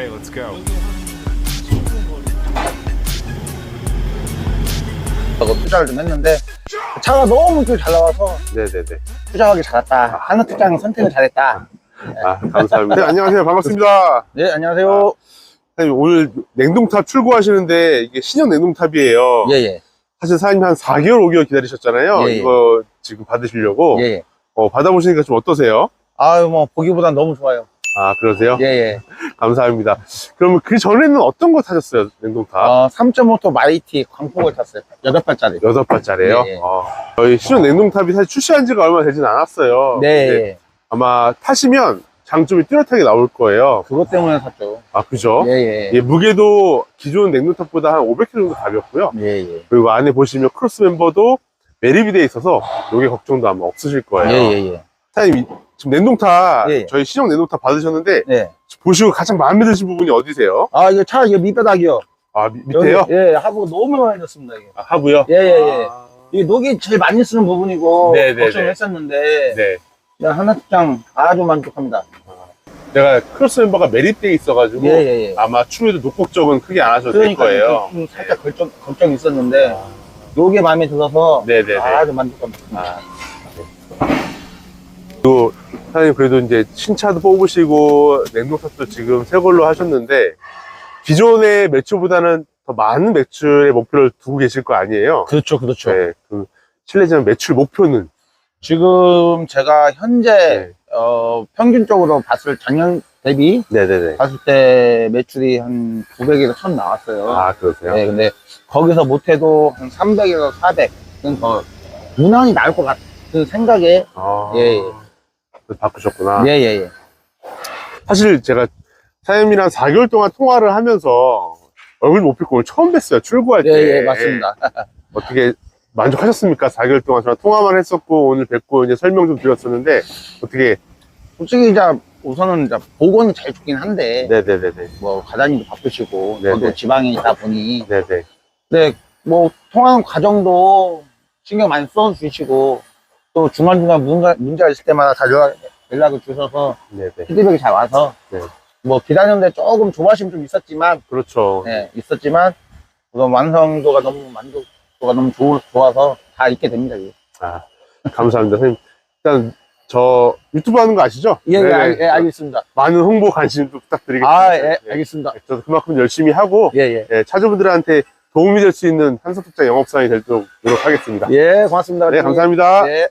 Okay, let's go. 하고 투자를 좀 했는데 차가 너무 또잘 나와서 네네네. 투자하기 잘했다. 하나 투자는 선택을 잘했다. 아, 감사합니다. 네, 안녕하세요. 반갑습니다. 네, 안녕하세요. 사장님, 오늘 냉동탑 출고하시는데 이게 신형 냉동탑이에요. 예, 예. 사실 사장님 한 4개월, 5개월 기다리셨잖아요. 예, 예. 이거 지금 받으시려고. 예, 예. 어, 받아보시니까 좀 어떠세요? 아유, 뭐, 보기보단 너무 좋아요. 아, 그러세요? 예, 예. 감사합니다. 그러면 그 전에는 어떤 거 타셨어요? 냉동탑? 어, 3.5톤 마이티 광폭을 탔어요. 8발짜리. 여섯 발짜리예요 예, 예. 어, 저희 신형 냉동탑이 사실 출시한 지가 얼마 되진 않았어요. 네. 아마 타시면 장점이 뚜렷하게 나올 거예요. 그것 때문에 샀죠. 아, 그죠? 예, 예. 예, 무게도 기존 냉동탑보다 한 500kg 정도 가볍고요. 예, 예. 그리고 안에 보시면 크로스 멤버도 매립이 돼 있어서 요게 걱정도 아마 없으실 거예요. 예, 예, 예. 사장님, 이- 지금 냉동탑, 예. 저희 신형 냉동탑 받으셨는데, 네. 보시고 가장 마음에 드신 부분이 어디세요? 아, 이거 차, 이거 밑바닥이요. 아, 미- 밑에요? 여기, 예, 하부 너무 많이 졌습니다, 이게. 아, 하부요? 예, 예, 예. 아, 이게 녹이 제일 많이 쓰는 부분이고, 네, 네, 걱정을 네. 했었는데, 네. 그냥 하나 특장 아주 만족합니다. 내가 크로스 멤버가 매립돼 있어가지고, 예, 예, 예. 아마 추후에도 녹 걱정은 크게 안 하셔도 될 그러니까 거예요. 좀 살짝 걱정, 걱정이 있었는데, 요게 마음에 들어서, 네네네. 아주 만족합니다. 아. 또, 사장님 그래도 이제 신차도 뽑으시고, 냉동탑도 지금 새 걸로 하셨는데, 기존의 매출보다는 더 많은 매출의 목표를 두고 계실 거 아니에요? 그렇죠, 그렇죠. 네. 그, 실례지만 매출 목표는? 지금 제가 현재, 네. 어, 평균적으로 봤을 작년 대비 네네네. 봤을 때 매출이 한 900에서 1000 나왔어요. 아, 그러세요? 네, 근데 거기서 못해도 한 300에서 400은 더 무난히 나올 것 같은 생각에, 아, 예, 예. 바꾸셨구나. 예, 예, 예. 사실 제가 사장님이랑 4개월 동안 통화를 하면서 얼굴 못 뵙고 오늘 처음 뵀어요. 출고할 때. 예, 예, 맞습니다. 어떻게 만족하셨습니까? 4개월 동안 저랑 통화만 했었고 오늘 뵙고 이제 설명 좀 드렸었는데 어떻게 솔직히 이제 우선은 이제 보고는 잘 좋긴 한데, 네네네네 뭐 과장님도 바쁘시고, 네네. 저도 지방에 있다 보니, 네네 근데 뭐 통화하는 과정도 신경 많이 써주시고, 또 중간중간 문제가, 문제가 있을 때마다 다 연락, 연락을 주셔서 네네 피드백이 잘 와서, 네. 뭐 기다렸는데 조금 조바심 좀 있었지만, 그렇죠. 네, 있었지만, 우선 완성도가 너무 만족도가 너무 좋, 좋아서 다 있게 됩니다. 이게. 아 감사합니다. 선생님 일단 저 유튜브 하는 거 아시죠? 예, 예, 네네. 알, 예, 알겠습니다. 많은 홍보 관심 도 부탁드리겠습니다. 아, 예, 네. 알겠습니다. 저도 그만큼 열심히 하고 예, 예. 예, 차주분들한테 도움이 될 수 있는 한석특장 영업사원이 되도록 노력하겠습니다. 예, 고맙습니다. 네, 감사합니다. 예.